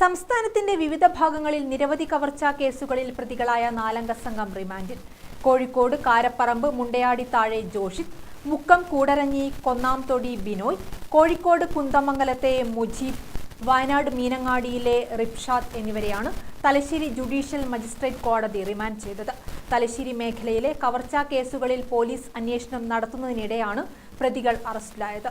സംസ്ഥാനത്തിന്റെ വിവിധ ഭാഗങ്ങളിൽ നിരവധി കവർച്ചാ കേസുകളിൽ പ്രതികളായ നാലംഗ സംഘം റിമാൻഡിൽ. കോഴിക്കോട് കാരപ്പറമ്പ് മുണ്ടയാടി താഴെ ജോഷിത് മുക്കം കൂടരഞ്ഞി കൊന്നാംതൊടി ബിനോയ് കോഴിക്കോട് കുന്തമംഗലത്തെ മുജീബ് വയനാട് മീനങ്ങാടിയിലെ റിപ്ഷാദ് എന്നിവരെയാണ് തലശ്ശേരി ജുഡീഷ്യൽ മജിസ്ട്രേറ്റ് കോടതി റിമാൻഡ് ചെയ്തത്. തലശ്ശേരി മേഖലയിലെ കവർച്ചാ കേസുകളിൽ പോലീസ് അന്വേഷണം നടത്തുന്നതിനിടെയാണ് പ്രതികൾ അറസ്റ്റിലായത്.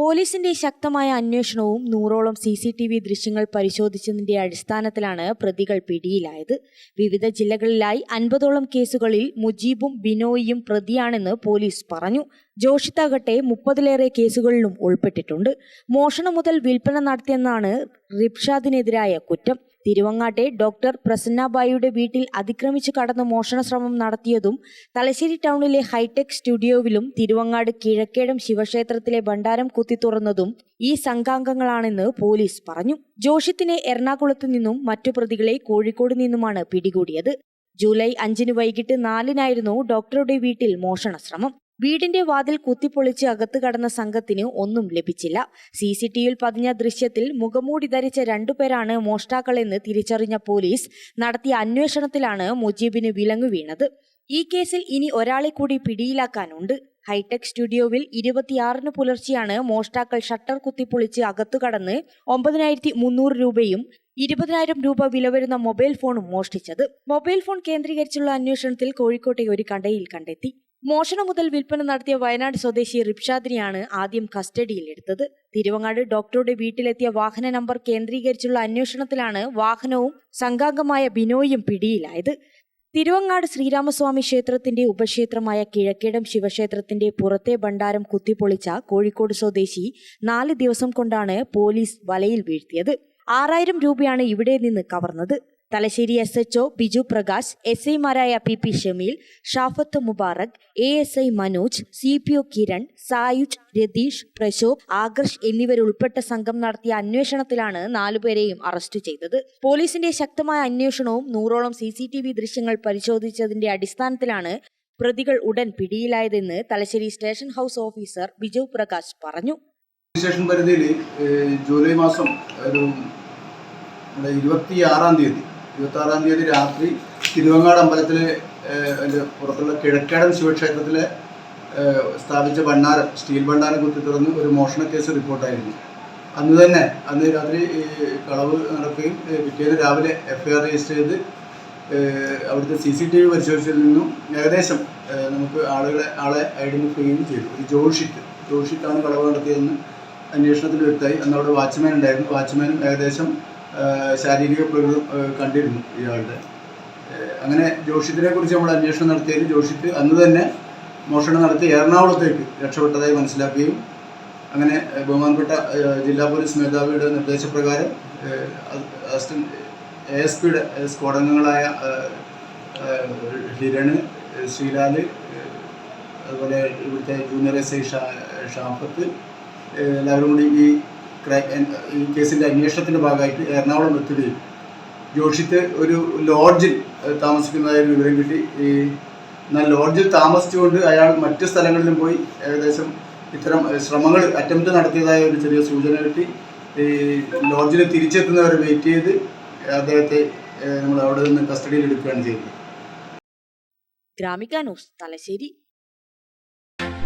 പോലീസിന്റെ ശക്തമായ അന്വേഷണവും നൂറോളം സി സി ടി വി ദൃശ്യങ്ങൾ പരിശോധിച്ചതിന്റെ അടിസ്ഥാനത്തിലാണ് പ്രതികൾ പിടിയിലായത്. വിവിധ ജില്ലകളിലായി അൻപതോളം കേസുകളിൽ മുജീബും ബിനോയിയും പ്രതിയാണെന്ന് പോലീസ് പറഞ്ഞു. ജോഷിത്താകട്ടെ മുപ്പതിലേറെ കേസുകളിലും ഉൾപ്പെട്ടിട്ടുണ്ട്. മോഷണം മുതൽ വിൽപ്പന നടത്തിയെന്നാണ് റിബ്ഷാദിനെതിരായ കുറ്റം. തിരുവങ്ങാട്ടെ ഡോക്ടർ പ്രസന്നബായിയുടെ വീട്ടിൽ അതിക്രമിച്ച് കടന്ന് മോഷണ ശ്രമം നടത്തിയതും തലശ്ശേരി ടൗണിലെ ഹൈടെക് സ്റ്റുഡിയോവിലും തിരുവങ്ങാട് കിഴക്കേടം ശിവക്ഷേത്രത്തിലെ ഭണ്ഡാരം കുത്തിത്തുറന്നതും ഈ സംഘാംഗങ്ങളാണെന്ന് പോലീസ് പറഞ്ഞു. ജോഷിത്തിനെ എറണാകുളത്തു നിന്നും മറ്റു പ്രതികളെ കോഴിക്കോട് നിന്നുമാണ് പിടികൂടിയത്. ജൂലൈ അഞ്ചിന് വൈകിട്ട് നാലിനായിരുന്നു ഡോക്ടറുടെ വീട്ടിൽ മോഷണ ശ്രമം വീടിന്റെ വാതിൽ കുത്തിപ്പൊളിച്ച് അകത്തു കടന്ന സംഘത്തിന് ഒന്നും ലഭിച്ചില്ല. സി സി ടിവിയിൽ പതിഞ്ഞ ദൃശ്യത്തിൽ മുഖമൂടി ധരിച്ച രണ്ടുപേരാണ് മോഷ്ടാക്കളെന്ന് തിരിച്ചറിഞ്ഞ പോലീസ് നടത്തിയ അന്വേഷണത്തിലാണ് മുജീബിന് വിലങ്ങു വീണത്. ഈ കേസിൽ ഇനി ഒരാളെ കൂടി പിടിയിലാക്കാനുണ്ട്. ഹൈടെക് സ്റ്റുഡിയോവിൽ ഇരുപത്തിയാറിന് പുലർച്ചെയാണ് മോഷ്ടാക്കൾ ഷട്ടർ കുത്തിപ്പൊളിച്ച് അകത്തു കടന്ന് ഒമ്പതിനായിരത്തി മുന്നൂറ് രൂപയും ഇരുപതിനായിരം രൂപ വില വരുന്ന മൊബൈൽ ഫോണും മോഷ്ടിച്ചത്. മൊബൈൽ ഫോൺ കേന്ദ്രീകരിച്ചുള്ള അന്വേഷണത്തിൽ കോഴിക്കോട്ടെ ഒരു കടയിൽ കണ്ടെത്തി. മോഷണം മുതൽ വിൽപ്പന നടത്തിയ വയനാട് സ്വദേശി റിപ്ഷാദിനെയാണ് ആദ്യം കസ്റ്റഡിയിൽ എടുത്തത്. തിരുവങ്ങാട് ഡോക്ടറുടെ വീട്ടിലെത്തിയ വാഹന നമ്പർ കേന്ദ്രീകരിച്ചുള്ള അന്വേഷണത്തിലാണ് വാഹനവും സംഘാംഗമായ ബിനോയും പിടിയിലായത്. തിരുവങ്ങാട് ശ്രീരാമസ്വാമി ക്ഷേത്രത്തിന്റെ ഉപക്ഷേത്രമായ കിഴക്കേടം ശിവക്ഷേത്രത്തിന്റെ പുറത്തെ ഭണ്ഡാരം കുത്തിപ്പൊളിച്ച കോഴിക്കോട് സ്വദേശി നാല് ദിവസം കൊണ്ടാണ് പോലീസ് വലയിൽ വീഴ്ത്തിയത്. ആറായിരം രൂപയാണ് ഇവിടെ നിന്ന് കവർന്നത്. Thalassery S H O Biju Prakash S ഐമാരായ P P Shameel Shafath Mubarak A S I Manoj C P O Kiran Sayuj Ratheesh Prashobh Akarsh എന്നിവരുൾപ്പെട്ട സംഘം നടത്തിയ അന്വേഷണത്തിലാണ് നാലുപേരെയും അറസ്റ്റ് ചെയ്തത്. പോലീസിന്റെ ശക്തമായ അന്വേഷണവും നൂറോളം സി സി ടി വി ദൃശ്യങ്ങൾ പരിശോധിച്ചതിന്റെ അടിസ്ഥാനത്തിലാണ് പ്രതികൾ ഉടൻ പിടിയിലായതെന്ന് Thalassery station house officer Biju Prakash പറഞ്ഞു. സ്റ്റേഷൻ പരിധിയിൽ ജൂലൈ മാസം ഒരു ഇരുപത്തി ആറാം തീയതി ഇരുപത്തി ആറാം തീയതി രാത്രി തിരുവങ്ങാട് അമ്പലത്തിലെ അതിന്റെ പുറത്തുള്ള കിഴക്കേടൻ ശിവക്ഷേത്രത്തിലെ സ്ഥാപിച്ച ഭണ്ഡാരം സ്റ്റീൽ ഭണ്ഡാരം കുത്തി തുറന്ന് ഒരു മോഷണ കേസ് റിപ്പോർട്ടായിരുന്നു. അന്ന് തന്നെ അന്ന് രാത്രി കളവ് നടക്കുകയും പിറ്റേന്ന് രാവിലെ എഫ്ഐആർ ആർ രജിസ്റ്റർ ചെയ്ത് അവിടുത്തെ സി സി ടി വി പരിശോധിച്ചതിൽ നിന്നും ഏകദേശം നമുക്ക് ആളുകളെ ആളെ ഐഡന്റിഫൈ ചെയ്യുകയും ചെയ്തു. ഒരു ജോഷിത്ത് ജോഷിത്താണ് കളവ് നടത്തിയതെന്ന് അന്വേഷണത്തിൽ വ്യക്തമായി അന്ന് അവിടെ വാച്ച്മാൻ ഉണ്ടായിരുന്നു. വാച്ച്മാനും ഏകദേശം ശാരീരിക പ്രകൃതം കണ്ടിരുന്നു ഇയാളുടെ. അങ്ങനെ ജോഷിത്തിനെ കുറിച്ച് നമ്മൾ അന്വേഷണം നടത്തിയതിൽ ജോഷിത്ത് അന്ന് തന്നെ മോഷണം നടത്തി എറണാകുളത്തേക്ക് രക്ഷപ്പെട്ടതായി മനസ്സിലാക്കുകയും അങ്ങനെ ബഹുമാനപ്പെട്ട ജില്ലാ പോലീസ് മേധാവിയുടെ നിർദ്ദേശപ്രകാരം അസിസ്റ്റന്റ് എ എസ് പിയുടെ സ്ഫോടനങ്ങളായ ഹിരണ് ശ്രീലാൽ അതുപോലെ ഇവിടുത്തെ ജൂനിയർ എസ് ഐ ഷാഫത്ത് എല്ലാവരും കൂടി ഈ ഈ കേസിന്റെ അന്വേഷണത്തിന്റെ ഭാഗമായിട്ട് എറണാകുളം എത്തുകയും ജോഷിത്ത് ഒരു ലോഡ്ജിൽ താമസിക്കുന്നതായ വിവരം കിട്ടി. ഈ എന്നാൽ ലോഡ്ജിൽ താമസിച്ചുകൊണ്ട് അയാൾ മറ്റു സ്ഥലങ്ങളിലും പോയി ഏകദേശം ഇത്തരം ശ്രമങ്ങൾ അറ്റംപ്റ്റ് നടത്തിയതായ ഒരു ചെറിയ സൂചന കിട്ടി. ഈ ലോഡ്ജിൽ തിരിച്ചെത്തുന്നവരെ വെയിറ്റ് ചെയ്ത് അദ്ദേഹത്തെ നമ്മൾ അവിടെ നിന്ന് കസ്റ്റഡിയിൽ എടുക്കുകയാണ് ചെയ്തത്. Gramika news Thalassery.